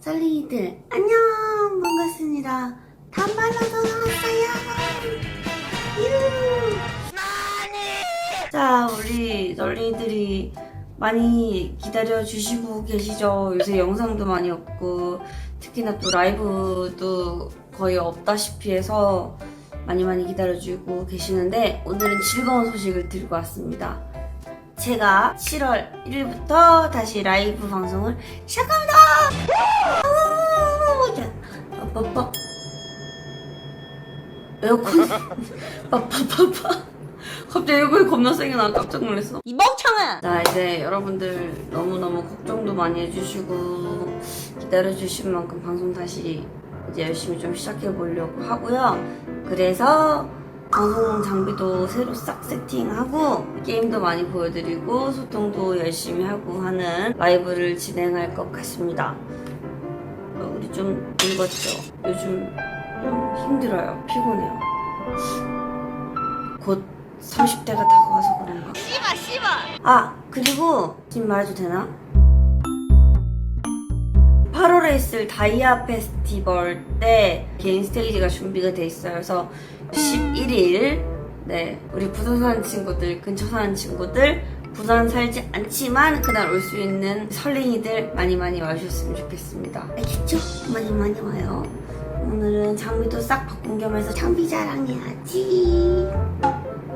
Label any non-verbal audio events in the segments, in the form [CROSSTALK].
썰리이들 안녕! 반갑습니다. 단발로도 나왔어요. 유. 자 우리 썰리이들이 많이 기다려 주시고 계시죠? 요새 영상도 많이 없고 특히나 또 라이브도 거의 없다시피 해서 많이 많이 기다려주고 계시는데 오늘은 즐거운 소식을 들고 왔습니다. 제가 7월 1일부터 다시 라이브 방송을 시작합니다 빠빠빠 에어컨 빠빠빠빠 갑자기 에어컨이 겁나 세게 나. 깜짝 놀랐어. 이 멍청아! 자 이제 여러분들 너무너무 걱정도 많이 해주시고 기다려주신 만큼 방송 다시 이제 열심히 좀 시작해 보려고 하고요. 그래서 방송 장비도 새로 싹 세팅하고 게임도 많이 보여드리고 소통도 열심히 하고 하는 라이브를 진행할 것 같습니다. 어, 우리 좀 늙었죠? 요즘 좀 힘들어요. 피곤해요. 곧 30대가 다가와서 그런가? 씨바 씨바! 아 그리고 지금 말해도 되나? 8월에 있을 다이아 페스티벌 때 개인 스테이지가 준비가 돼 있어요. 그래서 11일 네 우리 부산 사는 친구들 근처 사는 친구들 부산 살지 않지만 그날 올 수 있는 설레이들 많이 많이 와주셨으면 좋겠습니다. 알겠죠? 많이 많이 와요. 오늘은 장비도 싹 바꾼 겸해서 장비 자랑해야지.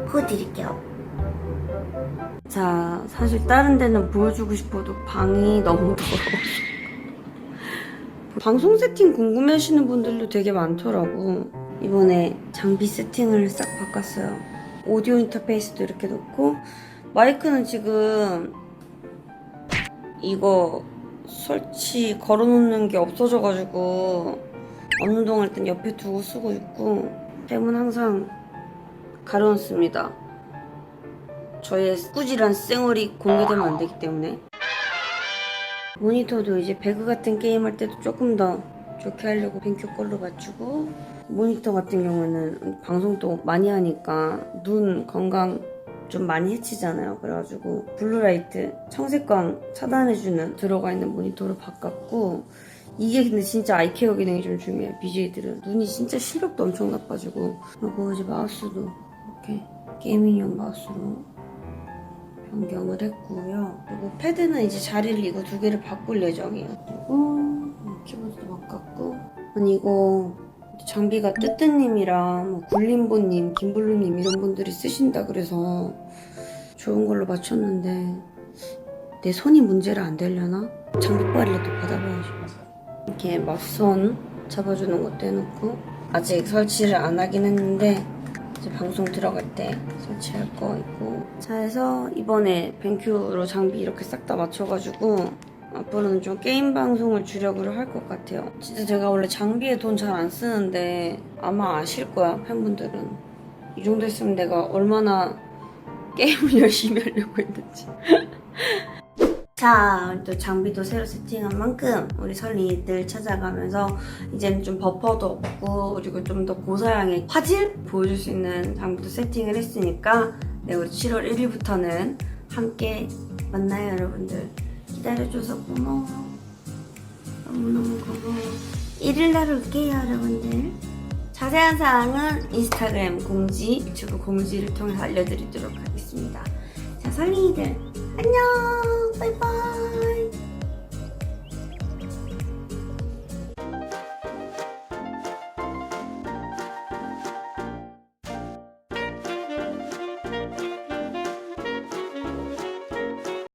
보여드릴게요. 자, 사실 다른 데는 보여주고 싶어도 방이 너무 더러워서. 방송 세팅 궁금해 하시는 분들도 되게 많더라고. 이번에 장비 세팅을 싹 바꿨어요. 오디오 인터페이스도 이렇게 놓고, 마이크는 지금 이거 설치 걸어놓는 게 없어져가지고, 언운동할 땐 옆에 두고 쓰고 있고, 램은 항상 가려놨습니다. 저의 꾸질한 쌩얼이 공개되면 안 되기 때문에 모니터도 이제 배그 같은 게임 할 때도 조금 더 좋게 하려고 뱅큐 걸로 맞추고 모니터 같은 경우는 방송도 많이 하니까 눈 건강 좀 많이 해치잖아요. 그래가지고 블루라이트 청색광 차단해주는 들어가 있는 모니터로 바꿨고 이게 근데 진짜 아이케어 기능이 좀 중요해. BJ들은. 눈이 진짜 시력도 엄청 나빠지고. 그리고 이제 마우스도 이렇게 게이밍용 마우스로 변경을 했고요. 그리고 패드는 이제 자리를 이거 두 개를 바꿀 예정이에요. 그리고 키보드도 바꿨고 아니 이거 장비가 뜨뜨님이랑 뭐 굴림보님, 김블루님 이런 분들이 쓰신다 그래서 좋은 걸로 맞췄는데 내 손이 문제라 안 되려나? 장비빨이라도 받아봐야지. 이렇게 마우스선 잡아주는 것도 해놓고 아직 설치를 안 하긴 했는데 방송 들어갈 때 설치할 거 있고. 자 해서 이번에 뱅큐로 장비 이렇게 싹 다 맞춰가지고 앞으로는 좀 게임 방송을 주력으로 할 것 같아요. 진짜 제가 원래 장비에 돈 잘 안 쓰는데 아마 아실 거야 팬분들은. 이 정도 했으면 내가 얼마나 게임을 [LAUGHS] 열심히 하려고 했는지 자, 또 장비도 새로 세팅한 만큼 우리 설리들 찾아가면서 이제는 좀 버퍼도 없고 그리고 좀 더 고사양의 화질 보여줄 수 있는 장비도 세팅을 했으니까 네, 우리 7월 1일부터는 함께 만나요, 여러분들. 기다려줘서 고마워. 너무너무 고마워. 1일날 올게요, 여러분들. 자세한 사항은 인스타그램 공지, 유튜브 공지를 통해서 알려드리도록 하겠습니다. 자, 설리들 안녕!